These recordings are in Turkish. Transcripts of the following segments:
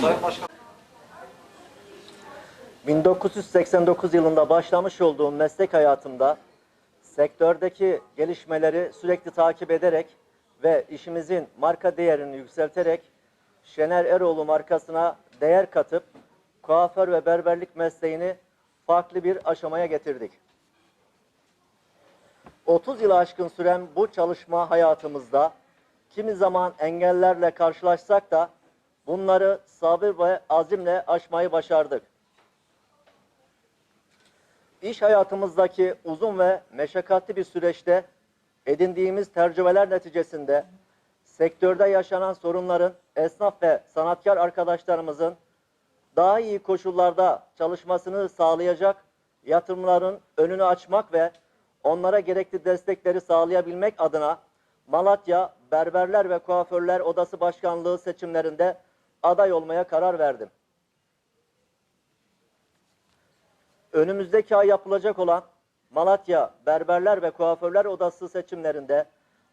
Sayın Başkan. 1989 yılında başlamış olduğum meslek hayatımda sektördeki gelişmeleri sürekli takip ederek ve işimizin marka değerini yükselterek Şener Eroğlu markasına değer katıp kuaför ve berberlik mesleğini farklı bir aşamaya getirdik. 30 yılı aşkın süren bu çalışma hayatımızda kimi zaman engellerle karşılaşsak da bunları sabır ve azimle aşmayı başardık. İş hayatımızdaki uzun ve meşakkatli bir süreçte edindiğimiz tecrübeler neticesinde sektörde yaşanan sorunların esnaf ve sanatkar arkadaşlarımızın daha iyi koşullarda çalışmasını sağlayacak yatırımların önünü açmak ve onlara gerekli destekleri sağlayabilmek adına Malatya Berberler ve Kuaförler Odası Başkanlığı seçimlerinde aday olmaya karar verdim. önümüzdeki ay yapılacak olan Malatya Berberler ve Kuaförler Odası seçimlerinde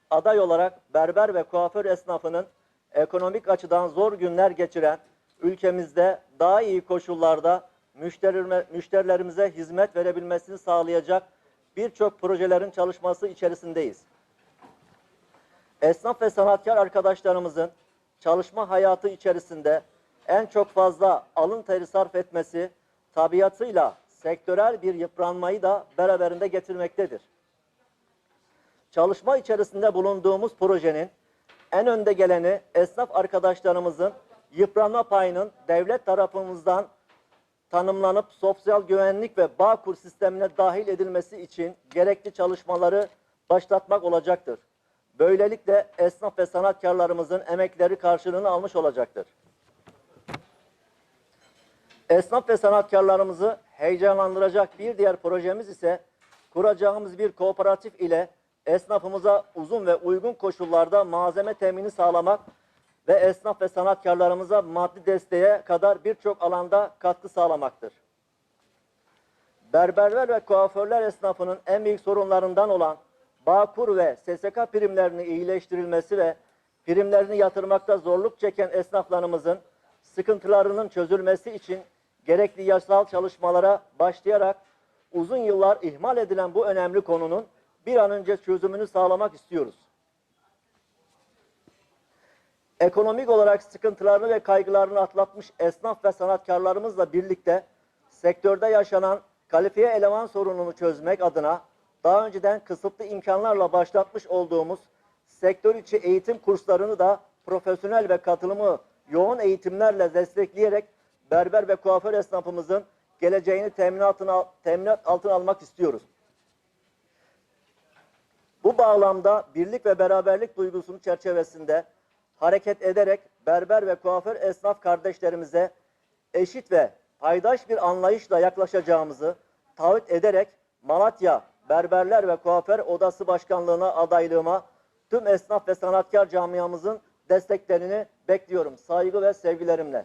aday olarak berber ve kuaför esnafının ekonomik açıdan zor günler geçiren ülkemizde daha iyi koşullarda müşterilerimize hizmet verebilmesini sağlayacak birçok projelerin çalışması içerisindeyiz. Esnaf ve sanatkar arkadaşlarımızın çalışma hayatı içerisinde en çok fazla alın teri sarf etmesi tabiatıyla sektörel bir yıpranmayı da beraberinde getirmektedir. Çalışma içerisinde bulunduğumuz projenin en önde geleni esnaf arkadaşlarımızın yıpranma payının devlet tarafımızdan tanımlanıp sosyal güvenlik ve Bağkur sistemine dahil edilmesi için gerekli çalışmaları başlatmak olacaktır. Böylelikle esnaf ve sanatkarlarımızın emekleri karşılığını almış olacaktır. Esnaf ve sanatkarlarımızı heyecanlandıracak bir diğer projemiz ise kuracağımız bir kooperatif ile esnafımıza uzun ve uygun koşullarda malzeme temini sağlamak ve esnaf ve sanatkarlarımıza maddi desteğe kadar birçok alanda katkı sağlamaktır. Berberler ve kuaförler esnafının en büyük sorunlarından olan Bağkur ve SSK primlerinin iyileştirilmesi ve primlerini yatırmakta zorluk çeken esnaflarımızın sıkıntılarının çözülmesi için gerekli yasal çalışmalara başlayarak uzun yıllar ihmal edilen bu önemli konunun bir an önce çözümünü sağlamak istiyoruz. Ekonomik olarak sıkıntılarını ve kaygılarını atlatmış esnaf ve sanatkarlarımızla birlikte sektörde yaşanan kalifiye eleman sorununu çözmek adına daha önceden kısıtlı imkanlarla başlatmış olduğumuz sektör içi eğitim kurslarını da profesyonel ve katılımı yoğun eğitimlerle destekleyerek berber ve kuaför esnafımızın geleceğini teminatına, teminat altına almak istiyoruz. Bu bağlamda birlik ve beraberlik duygusunun çerçevesinde hareket ederek berber ve kuaför esnaf kardeşlerimize eşit ve paydaş bir anlayışla yaklaşacağımızı taahhüt ederek Malatya Berberler ve Kuaför Odası Başkanlığına adaylığıma tüm esnaf ve sanatkar camiamızın desteklerini bekliyorum. Saygı ve sevgilerimle.